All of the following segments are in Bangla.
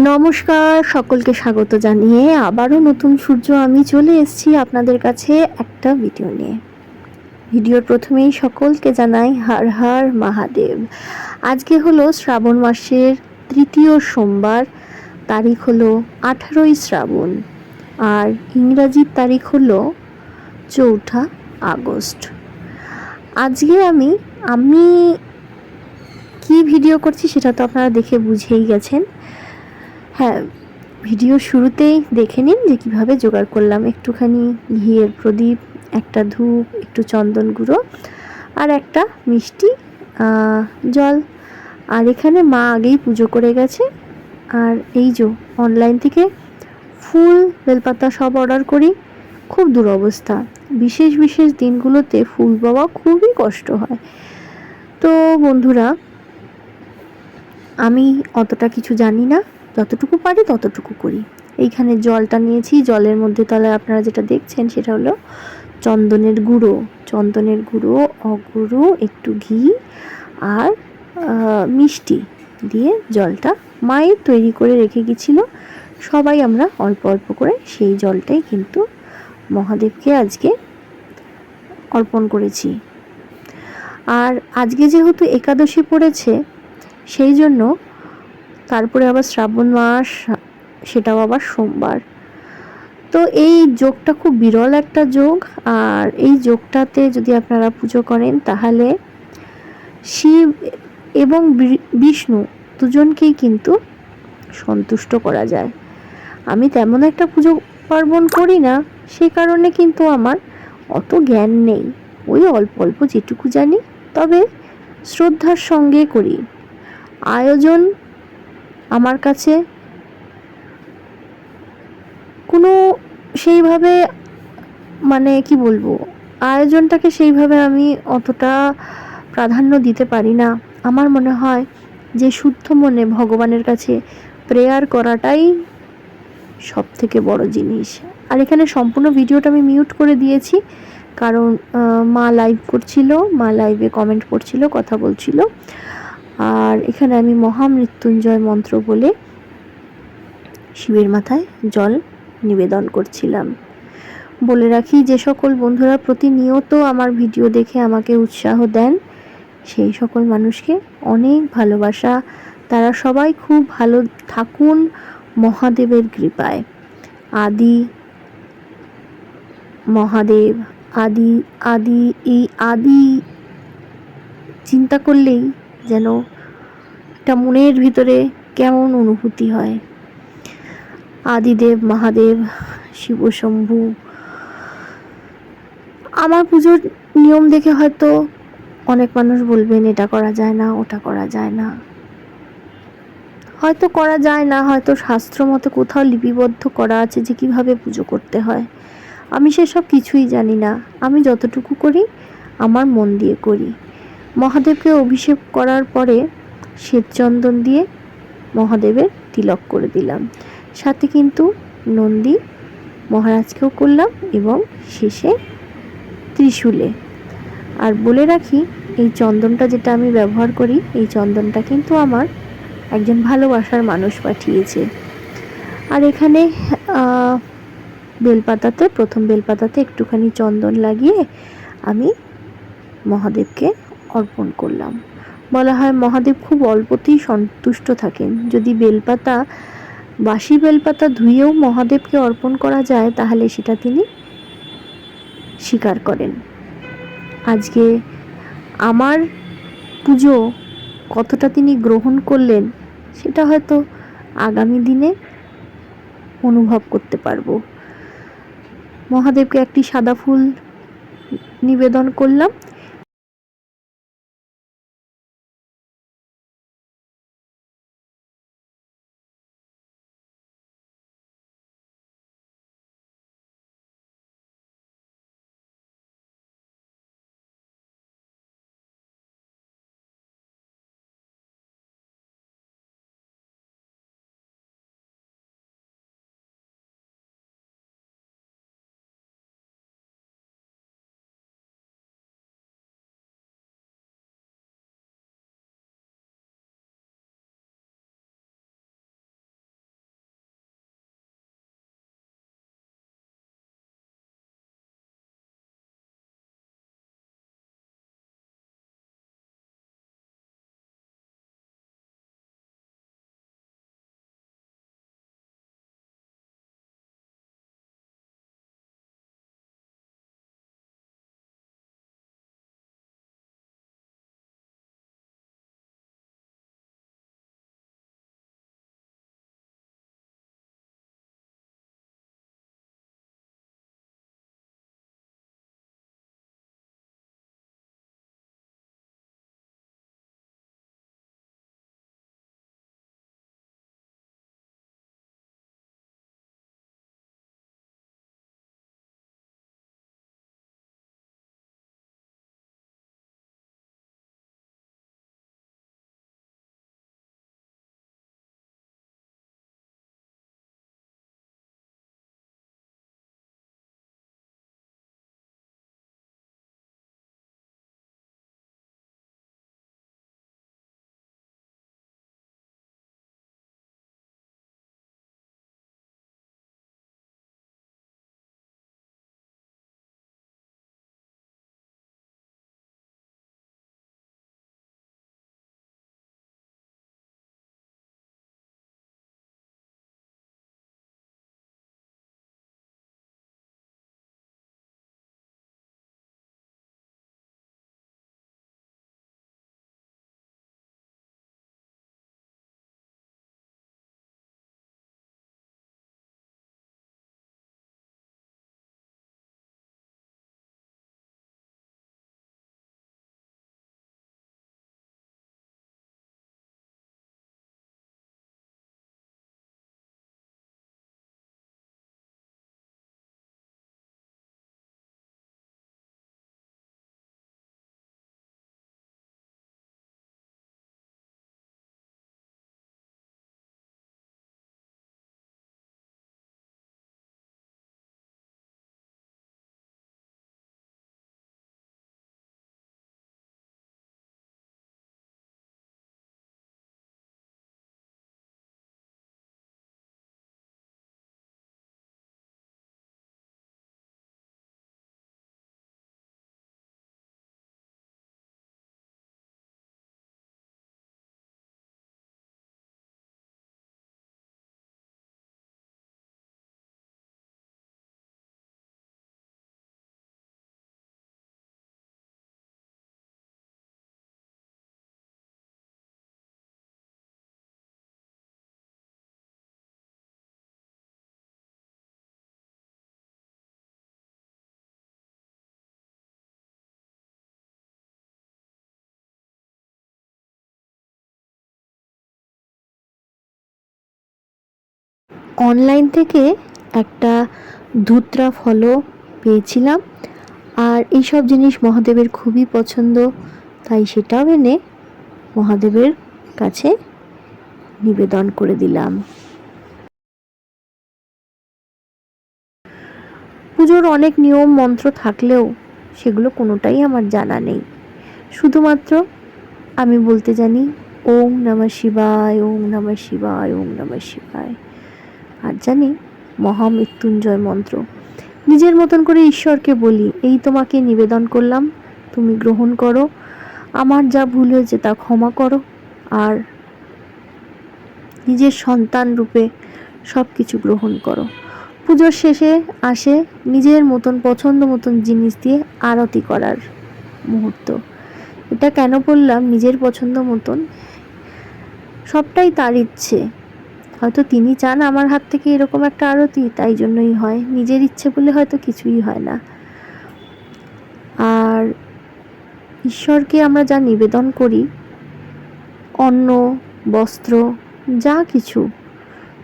নমস্কার, সকলকে স্বাগত জানিয়ে আবারও নতুন সূর্য আমি চলে এসেছি আপনাদের কাছে একটা ভিডিও নিয়ে। ভিডিওর প্রথমেই সকলকে জানাই হার হার মহাদেব। আজকে হলো শ্রাবণ মাসের তৃতীয় সোমবার, তারিখ হলো আঠারোই শ্রাবণ, আর ইংরাজির তারিখ হলো চৌঠা আগস্ট। আজকে আমি আমি কি ভিডিও করছি সেটা তো আপনারা দেখে বুঝেই গেছেন। হ্যাঁ ভিডিও শুরুতেই দেখে নিন যে কীভাবে জোগাড় করলাম। একটুখানি ঘিয়ের প্রদীপ, একটা ধূপ, একটু চন্দন গুঁড়ো আর একটা মিষ্টি জল। আর এখানে মা আগেই পুজো করে গেছে। আর এই যে অনলাইন থেকে ফুল, বেলপাতা সব অর্ডার করি। খুব দুরবস্থা। বিশেষ বিশেষ দিনগুলোতে ফুল পাওয়া খুবই কষ্ট হয়। তো বন্ধুরা, আমি অতটা কিছু জানি না। যতটুকু পারি ততটুকু করি। এইখানে জলটা নিয়েছি, জলের মধ্যে তাহলে আপনারা যেটা দেখছেন সেটা হলো চন্দনের গুঁড়ো। চন্দনের গুঁড়ো, অগুঁড়ো, একটু ঘি আর মিষ্টি দিয়ে জলটা মায়ের তৈরি করে রেখে গেছিল সবাই আমরা অল্প অল্প করে সেই জলটাই কিন্তু মহাদেবকে আজকে অর্পণ করেছি। আর আজকে যেহেতু একাদশী পড়েছে, সেই জন্য তারপরে আবার শ্রাবণ মাস, সেটাও আবার সোমবার। তো এই যোগটা খুব বিরল একটা যোগ, আর এই যোগটাতে যদি আপনারা পুজো করেন, তাহলে শিব এবং বিষ্ণু দুজনকেই কিন্তু সন্তুষ্ট করা যায়। আমি তেমন একটা পুজো পার্বণ করি না, সে কারণে কিন্তু আমার অত জ্ঞান নেই। ওই অল্প অল্প যেটুকু জানি, তবে শ্রদ্ধার সঙ্গে করি। আয়োজন আমার কাছে কোনো সেইভাবে মানে কি বলব, আয়োজনটাকে সেইভাবে আমি অতটা প্রাধান্য দিতে পারি না। আমার মনে হয় যে শুদ্ধ মনে ভগবানের কাছে প্রেয়ার করাটাই সব থেকে বড় জিনিস। আর এখানে সম্পূর্ণ ভিডিওটা আমি মিউট করে দিয়েছি, কারণ মা লাইভ করছিল, মা লাইভে কমেন্ট করছিল, কথা বলছিল। আর এখানে আমি মহামৃত্যুঞ্জয় মন্ত্র বলে শিবের মাথায় জল নিবেদন করছিলাম। বলে রাখি, যে সকল বন্ধুরা প্রতিনিয়ত আমার ভিডিও দেখে আমাকে উৎসাহ দেন, সেই সকল মানুষকে অনেক ভালোবাসা। তারা সবাই খুব ভালো থাকুন মহাদেবের কৃপায়। আদি, মহাদেব, আদি আদি, এই আদি চিন্তা করলেই যেন একটা মনের ভিতরে কেমন অনুভূতি হয়? আদিদেব, মহাদেব, শিবশম্ভু। আমার পুজোর নিয়ম দেখে হয়তো অনেক মানুষ বলবেন, এটা করা যায় না, ওটা করা যায় না। হয়তো করা যায় না, হয়তো শাস্ত্র মতে কোথাও লিপিবদ্ধ করা আছে যে কীভাবে পুজো করতে হয়। আমি সেসব কিছুই জানি না। আমি যতটুকু করি, আমার মন দিয়ে করি। মহাদেবকে অভিষেক করার পরে শ্বেতচন্দন দিয়ে মহাদেবের তিলক করে দিলাম। সাথে কিন্তু নন্দী মহারাজকেও করলাম এবং শেষে ত্রিশূলে। আর বলে রাখি, এই চন্দনটা যেটা আমি ব্যবহার করি, এই চন্দনটা কিন্তু আমার একজন ভালোবাসার মানুষ পাঠিয়েছে। আর এখানে বেলপাতাতে, প্রথম বেলপাতাতে একটুখানি চন্দন লাগিয়ে আমি মহাদেবকে অর্পণ করলাম। বলা হয় মহাদেব খুব অল্পতেই সন্তুষ্ট থাকেন। যদি বেলপাতা বাসি বেলপাতা ধুয়েও মহাদেবকে অর্পণ করা যায়, তাহলে সেটা তিনি স্বীকার করেন। আজকে আমার পুজো কতটা তিনি গ্রহণ করলেন, সেটা হয়তো আগামী দিনে অনুভব করতে পারব। মহাদেবকে একটি সাদা ফুল নিবেদন করলাম। অনলাইন থেকে একটা ধুত্রা ফলও পেয়েছিলাম। আর এইসব জিনিস মহাদেবের খুবই পছন্দ, তাই সেটাও এনে মহাদেবের কাছে নিবেদন করে দিলাম। পুজোর অনেক নিয়ম, মন্ত্র থাকলেও সেগুলো কোনোটাই আমার জানা নেই। শুধুমাত্র আমি বলতে জানি, ওম নমঃ শিবায়, ওম নমঃ শিবায়, ওম নমঃ শিবায়। আর জানি, মহামৃত্যুঞ্জয় মন্ত্র। নিজের মতন করে ঈশ্বরকে বলি, এই তোমাকে নিবেদন করলাম, তুমি গ্রহণ করো। আমার যা ভুল হয়েছে তা ক্ষমা করো, আর নিজের সন্তান রূপে সব কিছু গ্রহণ করো। পুজোর শেষে আসে নিজের মতন পছন্দ মতন জিনিস দিয়ে আরতি করার মুহূর্ত। এটা কেন বললাম? নিজের পছন্দ মতন, সবটাই তার ইচ্ছে। হয়তো তিনি চান আমার হাত থেকে এরকম একটা আরতি, তাই জন্যই হয়। নিজের ইচ্ছে বলে হয়তো কিছুই হয় না। আর ঈশ্বরকে আমরা যা নিবেদন করি, অন্ন, বস্ত্র, যা কিছু,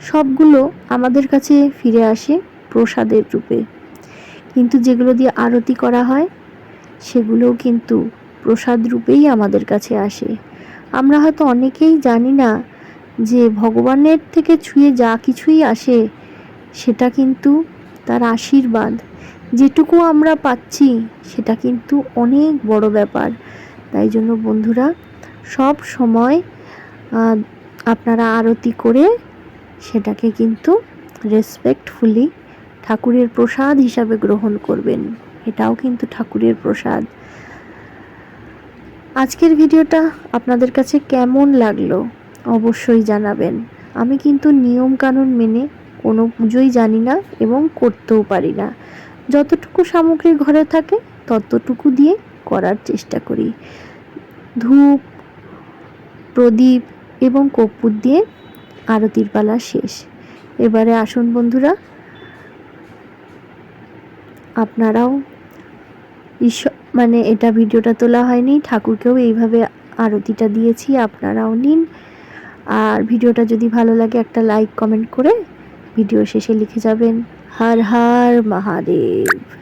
সবগুলো আমাদের কাছে ফিরে আসে প্রসাদের রূপে। কিন্তু যেগুলো দিয়ে আরতি করা হয়, সেগুলোও কিন্তু প্রসাদ রূপেই আমাদের কাছে আসে। আমরা হয়তো অনেকেই জানি না যে ভগবানের থেকে ছুঁয়ে যা কিছুই আসে, সেটা কিন্তু তার আশীর্বাদ। যেটুকু আমরা পাচ্ছি, সেটা কিন্তু অনেক বড় ব্যাপার। তাই জন্য বন্ধুরা, সব সময় আপনারা আরতি করে সেটাকে কিন্তু রেসপেক্টফুলি ঠাকুরের প্রসাদ হিসাবে গ্রহণ করবেন। এটাও কিন্তু ঠাকুরের প্রসাদ। আজকের ভিডিওটা আপনাদের কাছে কেমন লাগল? অবশ্যই জানাবেন। আমি কিন্তু নিয়ম কানুন মেনে কোনো পুজোই জানি না এবং করতেও পারি না। যতটুকু সামগ্রী ঘরে থাকে, ততটুকু দিয়ে করার চেষ্টা করি। ধূপ, প্রদীপ এবং কর্পূর দিয়ে আরতির পালা শেষ। এবারে আসুন বন্ধুরা, আপনারাও ঈশ্বর মানে এটা ভিডিওটা তোলা হয়নি, ঠাকুরকেও এইভাবে আরতিটা দিয়েছি, আপনারাও নিন। আর ভিডিওটা যদি ভালো লাগে, একটা লাইক কমেন্ট করে ভিডিও শেষে লিখে যাবেন। হর হর মহাদেব।